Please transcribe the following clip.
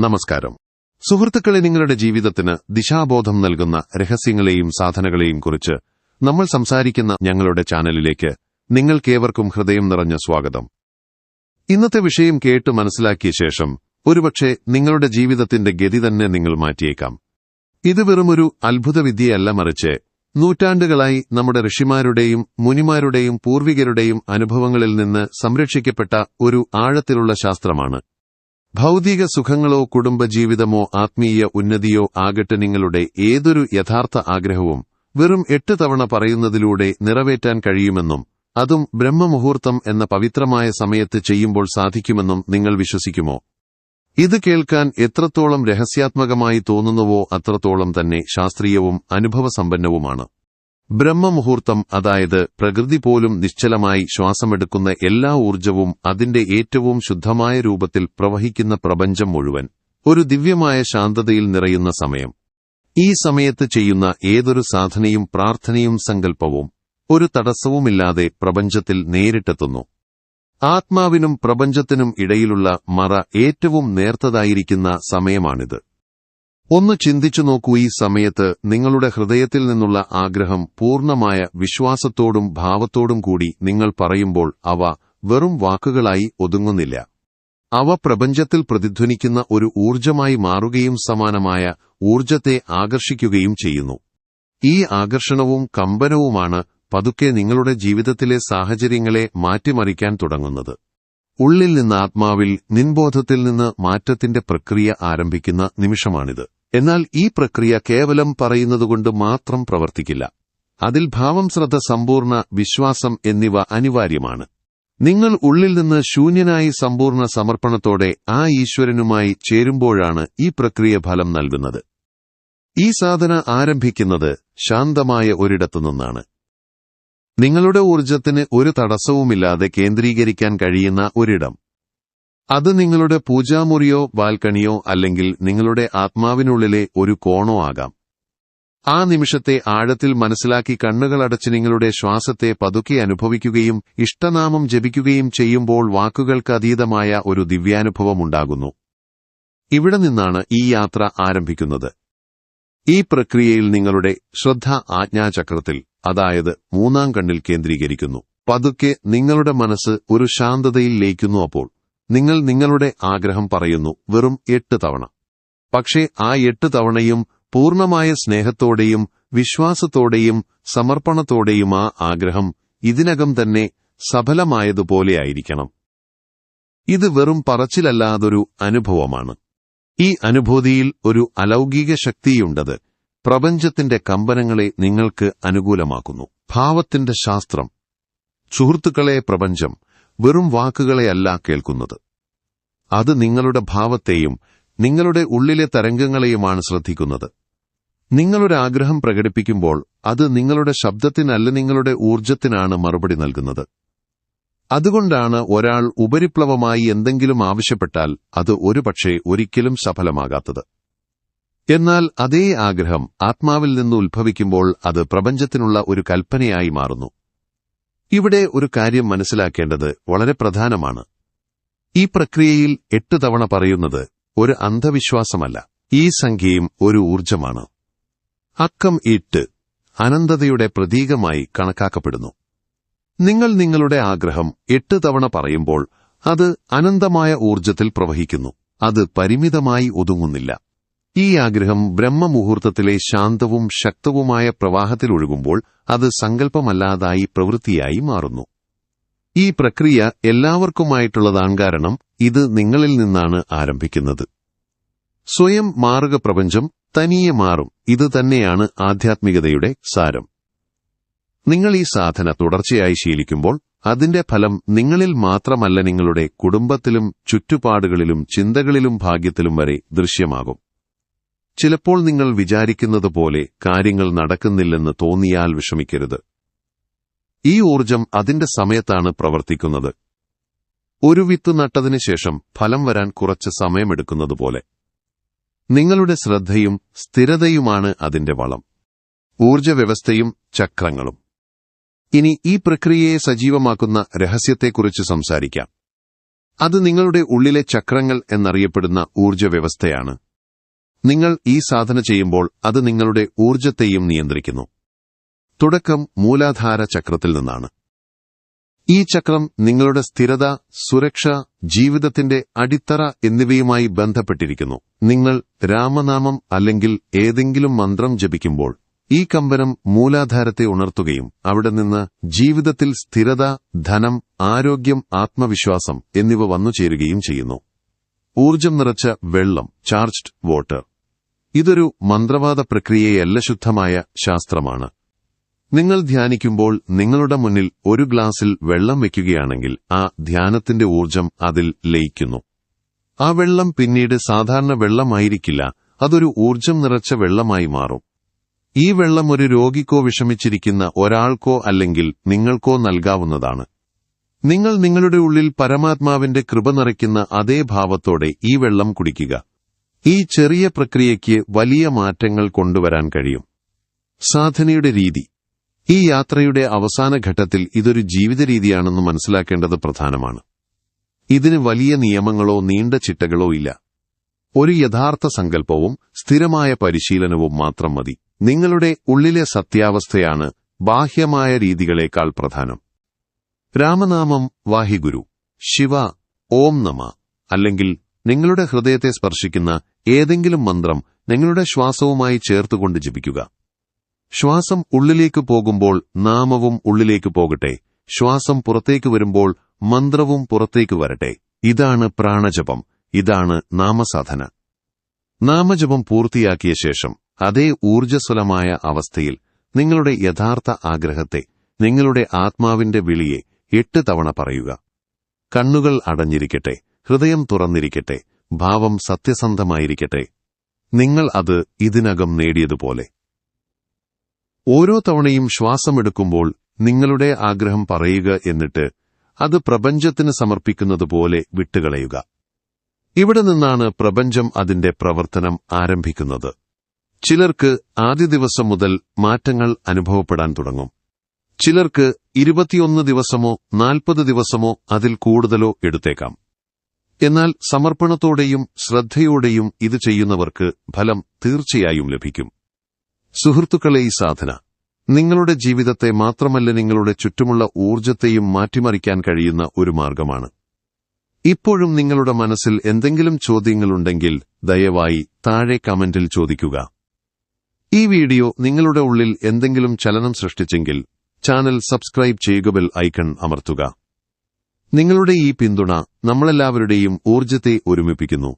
നമസ്കാരം. സുഹൃത്തുക്കളെ നിങ്ങളുടെ ജീവിതത്തിന് ദിശാബോധം നൽകുന്ന രഹസ്യങ്ങളെയും സാധനകളെയും കുറിച്ച് നമ്മൾ സംസാരിക്കുന്ന ഞങ്ങളുടെ ചാനലിലേക്ക് നിങ്ങൾക്കേവർക്കും ഹൃദയം നിറഞ്ഞ സ്വാഗതം. ഇന്നത്തെ വിഷയം കേട്ട് മനസ്സിലാക്കിയ ശേഷം ഒരുപക്ഷെ നിങ്ങളുടെ ജീവിതത്തിന്റെ ഗതി തന്നെ നിങ്ങൾ മാറ്റിയേക്കാം. ഇത് വെറുമൊരു അത്ഭുതവിദ്യയല്ല മറിച്ച് നൂറ്റാണ്ടുകളായി നമ്മുടെ ഋഷിമാരുടെയും മുനിമാരുടെയും പൂർവികരുടെയും അനുഭവങ്ങളിൽ നിന്ന് സംരക്ഷിക്കപ്പെട്ട ഒരു ആഴത്തിലുള്ള ശാസ്ത്രമാണ്. ഭൗതിക സുഖങ്ങളോ കുടുംബജീവിതമോ ആത്മീയ ഉന്നതിയോ ആകട്ടെ നിങ്ങളുടെ ഏതൊരു യഥാർത്ഥ ആഗ്രഹവും വെറും എട്ട് തവണ പറയുന്നതിലൂടെ നിറവേറ്റാൻ കഴിയുമെന്നും അതും ബ്രഹ്മമുഹൂർത്തം എന്ന പവിത്രമായ സമയത്ത് ചെയ്യുമ്പോൾ സാധിക്കുമെന്നും നിങ്ങൾ വിശ്വസിക്കുമോ? ഇത് കേൾക്കാൻ എത്രത്തോളം രഹസ്യാത്മകമായി തോന്നുന്നുവോ അത്രത്തോളം തന്നെ ശാസ്ത്രീയവും അനുഭവസമ്പന്നവുമാണ്. ബ്രഹ്മമുഹൂർത്തം അതായത് പ്രകൃതി പോലും നിശ്ചലമായി ശ്വാസമെടുക്കുന്ന എല്ലാ ഊർജവും അതിന്റെ ഏറ്റവും ശുദ്ധമായ രൂപത്തിൽ പ്രവഹിക്കുന്ന പ്രപഞ്ചം മുഴുവൻ. ഒരു ദിവ്യമായ ശാന്തതയിൽ നിറയുന്ന സമയം. ഈ സമയത്ത് ചെയ്യുന്ന ഏതൊരു സാധനയും പ്രാർത്ഥനയും സങ്കല്പവും ഒരു തടസ്സവുമില്ലാതെ പ്രപഞ്ചത്തിൽ നേരിട്ടെത്തുന്നു. ആത്മാവിനും പ്രപഞ്ചത്തിനും ഇടയിലുള്ള മറ ഏറ്റവും നേർത്തതായിരിക്കുന്ന സമയമാണിത്. ഒന്ന് ചിന്തിച്ചു നോക്കൂ ഈ സമയത്ത് നിങ്ങളുടെ ഹൃദയത്തിൽ നിന്നുള്ള ആഗ്രഹം പൂർണമായ വിശ്വാസത്തോടും ഭാവത്തോടും കൂടി നിങ്ങൾ പറയുമ്പോൾ അവ വെറും വാക്കുകളായി ഒതുങ്ങുന്നില്ല. അവ പ്രപഞ്ചത്തിൽ പ്രതിധ്വനിക്കുന്ന ഒരു ഊർജമായി മാറുകയും സമാനമായ ഊർജത്തെ ആകർഷിക്കുകയും ചെയ്യുന്നു. ഈ ആകർഷണവും കമ്പനവുമാണ് പതുക്കെ നിങ്ങളുടെ ജീവിതത്തിലെ സാഹചര്യങ്ങളെ മാറ്റിമറിക്കാൻ തുടങ്ങുന്നത്. ഉള്ളിൽ നിന്ന് ആത്മാവിൽ നിൻബോധത്തിൽ നിന്ന് മാറ്റത്തിന്റെ പ്രക്രിയ ആരംഭിക്കുന്ന നിമിഷമാണിത്. എന്നാൽ ഈ പ്രക്രിയ കേവലം പറയുന്നതുകൊണ്ട് മാത്രം പ്രവർത്തിക്കില്ല. അതിൽ ഭാവം ശ്രദ്ധ സമ്പൂർണ വിശ്വാസം എന്നിവ അനിവാര്യമാണ്. നിങ്ങൾ ഉള്ളിൽ നിന്ന് ശൂന്യനായി സമ്പൂർണ സമർപ്പണത്തോടെ ആ ഈശ്വരനുമായി ചേരുമ്പോഴാണ് ഈ പ്രക്രിയ ഫലം നൽകുന്നത്. ഈ സാധന ആരംഭിക്കുന്നത് ശാന്തമായ ഒരിടത്തു നിന്നാണ് നിങ്ങളുടെ ഊർജത്തിന് ഒരു തടസ്സവുമില്ലാതെ കേന്ദ്രീകരിക്കാൻ കഴിയുന്ന ഒരിടം. അത് നിങ്ങളുടെ പൂജാമുറിയോ ബാൽക്കണിയോ അല്ലെങ്കിൽ നിങ്ങളുടെ ആത്മാവിനുള്ളിലെ ഒരു കോണോ ആകാം. ആ നിമിഷത്തെ ആഴത്തിൽ മനസ്സിലാക്കി കണ്ണുകളടച്ച് നിങ്ങളുടെ ശ്വാസത്തെ പതുക്കെ അനുഭവിക്കുകയും ഇഷ്ടനാമം ജപിക്കുകയും ചെയ്യുമ്പോൾ വാക്കുകൾക്ക് അതീതമായ ഒരു ദിവ്യാനുഭവമുണ്ടാകുന്നു. ഇവിടെ നിന്നാണ് ഈ യാത്ര ആരംഭിക്കുന്നത്. ഈ പ്രക്രിയയിൽ നിങ്ങളുടെ ശ്രദ്ധ ആജ്ഞാചക്രത്തിൽ അതായത് മൂന്നാം കണ്ണിൽ കേന്ദ്രീകരിക്കുന്നു. പതുക്കെ നിങ്ങളുടെ മനസ്സ് ഒരു ശാന്തതയിൽ ലയിക്കുന്നു അപ്പോൾ. നിങ്ങൾ നിങ്ങളുടെ ആഗ്രഹം പറയുന്നു വെറും എട്ട് തവണ. പക്ഷേ ആ എട്ട് തവണയും പൂർണമായ സ്നേഹത്തോടെയും വിശ്വാസത്തോടെയും സമർപ്പണത്തോടെയും ആ ആഗ്രഹം ഇതിനകം തന്നെ സഫലമായതുപോലെയായിരിക്കണം ഇത് വെറും പറച്ചിലല്ലാതൊരു അനുഭവമാണ്. ഈ അനുഭൂതിയിൽ ഒരു അലൗകിക ശക്തിയുണ്ടത് പ്രപഞ്ചത്തിന്റെ കമ്പനങ്ങളെ നിങ്ങൾക്ക് അനുകൂലമാക്കുന്നു. ഭാവത്തിന്റെ ശാസ്ത്രം. സുഹൃത്തുക്കളെ പ്രപഞ്ചം. വെറും വാക്കുകളെയല്ല കേൾക്കുന്നത്. അത് നിങ്ങളുടെ ഭാവത്തെയും നിങ്ങളുടെ ഉള്ളിലെ തരംഗങ്ങളെയുമാണ് ശ്രദ്ധിക്കുന്നത്. നിങ്ങളൊരു ആഗ്രഹം പ്രകടിപ്പിക്കുമ്പോൾ അത് നിങ്ങളുടെ ശബ്ദത്തിനല്ല നിങ്ങളുടെ ഊർജത്തിനാണ് മറുപടി നൽകുന്നത്. അതുകൊണ്ടാണ് ഒരാൾ ഉപരിപ്ലവമായി എന്തെങ്കിലും ആവശ്യപ്പെട്ടാൽ അത് ഒരുപക്ഷെ ഒരിക്കലും സഫലമാകാത്തത്. എന്നാൽ അതേ ആഗ്രഹം ആത്മാവിൽ നിന്ന് ഉത്ഭവിക്കുമ്പോൾ അത് പ്രപഞ്ചത്തിനുള്ള ഒരു കൽപ്പനയായി മാറുന്നു. ഇവിടെ ഒരു കാര്യം മനസ്സിലാക്കേണ്ടത് വളരെ പ്രധാനമാണ്. ഈ പ്രക്രിയയിൽ എട്ട് തവണ പറയുന്നത് ഒരു അന്ധവിശ്വാസമല്ല. ഈ സംഖ്യയും ഒരു ഊർജമാണ് അക്കം ഇട്ട് അനന്തതയുടെ പ്രതീകമായി കണക്കാക്കപ്പെടുന്നു. നിങ്ങൾ നിങ്ങളുടെ ആഗ്രഹം എട്ട് തവണ പറയുമ്പോൾ അത് അനന്തമായ ഊർജത്തിൽ പ്രവഹിക്കുന്നു. അത് പരിമിതമായി ഒതുങ്ങുന്നില്ല. ഈ ആഗ്രഹം ബ്രഹ്മമുഹൂർത്തത്തിലെ ശാന്തവും ശക്തവുമായ പ്രവാഹത്തിലൊഴുകുമ്പോൾ അത് സങ്കല്പമല്ലാതായി പ്രവൃത്തിയായി മാറുന്നു. ഈ പ്രക്രിയ എല്ലാവർക്കുമായിട്ടുള്ളതാണ് കാരണം ഇത് നിങ്ങളിൽ നിന്നാണ് ആരംഭിക്കുന്നത്. സ്വയം മാറുക പ്രപഞ്ചം തനിയെ മാറും ഇത് തന്നെയാണ് ആധ്യാത്മികതയുടെ സാരം. നിങ്ങൾ ഈ സാധന തുടർച്ചയായി ശീലിക്കുമ്പോൾ അതിന്റെ ഫലം നിങ്ങളിൽ മാത്രമല്ല നിങ്ങളുടെ കുടുംബത്തിലും ചുറ്റുപാടുകളിലും ചിന്തകളിലും ഭാഗ്യത്തിലും വരെ ദൃശ്യമാകും. ചിലപ്പോൾ നിങ്ങൾ വിചാരിക്കുന്നത് പോലെ കാര്യങ്ങൾ നടക്കുന്നില്ലെന്ന് തോന്നിയാൽ വിഷമിക്കരുത്. ഈ ഊർജം അതിന്റെ സമയത്താണ് പ്രവർത്തിക്കുന്നത്. ഒരു വിത്ത് നട്ടതിനു ശേഷം ഫലം വരാൻ കുറച്ച് സമയമെടുക്കുന്നതുപോലെ. നിങ്ങളുടെ ശ്രദ്ധയും സ്ഥിരതയുമാണ് അതിന്റെ വളം. ഊർജവ്യവസ്ഥയും ചക്രങ്ങളും. ഇനി ഈ പ്രക്രിയയെ സജീവമാക്കുന്ന രഹസ്യത്തെക്കുറിച്ച് സംസാരിക്കാം. അത് നിങ്ങളുടെ ഉള്ളിലെ ചക്രങ്ങൾ എന്നറിയപ്പെടുന്ന ഊർജ വ്യവസ്ഥയാണ് നിങ്ങൾ ഈ സാധന ചെയ്യുമ്പോൾ അത് നിങ്ങളുടെ ഊർജത്തെയും നിയന്ത്രിക്കുന്നു. തുടക്കം മൂലാധാര ചക്രത്തിൽ നിന്നാണ്. ഈ ചക്രം നിങ്ങളുടെ സ്ഥിരത സുരക്ഷ ജീവിതത്തിന്റെ അടിത്തറ എന്നിവയുമായി ബന്ധപ്പെട്ടിരിക്കുന്നു. നിങ്ങൾ രാമനാമം അല്ലെങ്കിൽ ഏതെങ്കിലും മന്ത്രം ജപിക്കുമ്പോൾ ഈ കമ്പനം മൂലാധാരത്തെ ഉണർത്തുകയും അവിടെ നിന്ന് ജീവിതത്തിൽ സ്ഥിരത ധനം ആരോഗ്യം ആത്മവിശ്വാസം എന്നിവ വന്നുചേരുകയും ചെയ്യുന്നു. ഊർജം നിറച്ച വെള്ളം ചാർജ്ഡ് വാട്ടർ ഇതൊരു മന്ത്രവാദ പ്രക്രിയയല്ല ശുദ്ധമായ ശാസ്ത്രമാണ്. നിങ്ങൾ ധ്യാനിക്കുമ്പോൾ നിങ്ങളുടെ മുന്നിൽ ഒരു ഗ്ലാസിൽ വെള്ളം വെക്കുകയാണെങ്കിൽ ആ ധ്യാനത്തിന്റെ ഊർജം അതിൽ ലയിക്കുന്നു. ആ വെള്ളം പിന്നീട് സാധാരണ വെള്ളമായിരിക്കില്ല അതൊരു ഊർജം നിറച്ച വെള്ളമായി മാറും. ഈ വെള്ളം ഒരു രോഗിക്കോ വിഷമിച്ചിരിക്കുന്ന ഒരാൾക്കോ അല്ലെങ്കിൽ നിങ്ങൾക്കോ നൽകാവുന്നതാണ്. നിങ്ങൾ നിങ്ങളുടെ ഉള്ളിൽ പരമാത്മാവിന്റെ കൃപ നിറയ്ക്കുന്ന അതേ ഭാവത്തോടെ ഈ വെള്ളം കുടിക്കുക. ഈ ചെറിയ പ്രക്രിയയ്ക്ക് വലിയ മാറ്റങ്ങൾ കൊണ്ടുവരാൻ കഴിയും. സാധനയുടെ രീതി. ഈ യാത്രയുടെ അവസാന ഘട്ടത്തിൽ ഇതൊരു ജീവിത രീതിയാണെന്ന് മനസ്സിലാക്കേണ്ടത് പ്രധാനമാണ്. ഇതിന് വലിയ നിയമങ്ങളോ നീണ്ട ചിട്ടകളോ ഇല്ല. ഒരു യഥാർത്ഥ സങ്കല്പവും സ്ഥിരമായ പരിശീലനവും മാത്രം മതി. നിങ്ങളുടെ ഉള്ളിലെ സത്യാവസ്ഥയാണ് ബാഹ്യമായ രീതികളേക്കാൾ പ്രധാനം. രാമനാമം വാഹിഗുരു ശിവ ഓം നമ അല്ലെങ്കിൽ നിങ്ങളുടെ ഹൃദയത്തെ സ്പർശിക്കുന്ന ഏതെങ്കിലും മന്ത്രം നിങ്ങളുടെ ശ്വാസവുമായി ചേർത്തുകൊണ്ട് ജപിക്കുക. ശ്വാസം ഉള്ളിലേക്ക് പോകുമ്പോൾ നാമവും ഉള്ളിലേക്ക് പോകട്ടെ. ശ്വാസം പുറത്തേക്ക് വരുമ്പോൾ മന്ത്രവും പുറത്തേക്ക് വരട്ടെ. ഇതാണ് പ്രാണജപം. ഇതാണ് നാമസാധന. നാമജപം പൂർത്തിയാക്കിയ ശേഷം അതേ ഊർജസ്വലമായ അവസ്ഥയിൽ നിങ്ങളുടെ യഥാർത്ഥ ആഗ്രഹത്തെ നിങ്ങളുടെ ആത്മാവിന്റെ വിളിയെ എട്ട് തവണ പറയുക. കണ്ണുകൾ അടഞ്ഞിരിക്കട്ടെ. ഹൃദയം തുറന്നിരിക്കട്ടെ ഭാവം സത്യസന്ധമായിരിക്കട്ടെ. നിങ്ങൾ അത് ഇതിനകം നേടിയതുപോലെ. ഓരോ തവണയും ശ്വാസമെടുക്കുമ്പോൾ നിങ്ങളുടെ ആഗ്രഹം പറയുക എന്നിട്ട് അത് പ്രപഞ്ചത്തിന് സമർപ്പിക്കുന്നതുപോലെ വിട്ടുകളയുക. ഇവിടെ നിന്നാണ് പ്രപഞ്ചം അതിന്റെ പ്രവർത്തനം ആരംഭിക്കുന്നത്. ചിലർക്ക് ആദ്യ ദിവസം മുതൽ മാറ്റങ്ങൾ അനുഭവപ്പെടാൻ തുടങ്ങും. ചിലർക്ക് ഇരുപത്തിയൊന്ന് ദിവസമോ നാൽപ്പത് ദിവസമോ അതിൽ കൂടുതലോ എടുത്തേക്കാം. എന്നാൽ സമർപ്പണത്തോടെയും ശ്രദ്ധയോടെയും ഇത് ചെയ്യുന്നവർക്ക് ഫലം തീർച്ചയായും ലഭിക്കും. സുഹൃത്തുക്കളെ ഈ സാധന. നിങ്ങളുടെ ജീവിതത്തെ മാത്രമല്ല നിങ്ങളുടെ ചുറ്റുമുള്ള ഊർജത്തെയും മാറ്റിമറിക്കാൻ കഴിയുന്ന ഒരു മാർഗമാണ്. ഇപ്പോഴും നിങ്ങളുടെ മനസ്സിൽ എന്തെങ്കിലും ചോദ്യങ്ങളുണ്ടെങ്കിൽ ദയവായി താഴെ കമന്റിൽ ചോദിക്കുക. ഈ വീഡിയോ നിങ്ങളുടെ ഉള്ളിൽ എന്തെങ്കിലും ചലനം സൃഷ്ടിച്ചെങ്കിൽ ചാനൽ സബ്സ്ക്രൈബ് ചെയ്യുക ബെൽ ഐക്കൺ അമർത്തുക. നിങ്ങളുടെ ഈ പിന്തുണ നമ്മളെല്ലാവരുടെയും ഊർജത്തെ ഒരുമിപ്പിക്കുന്നു.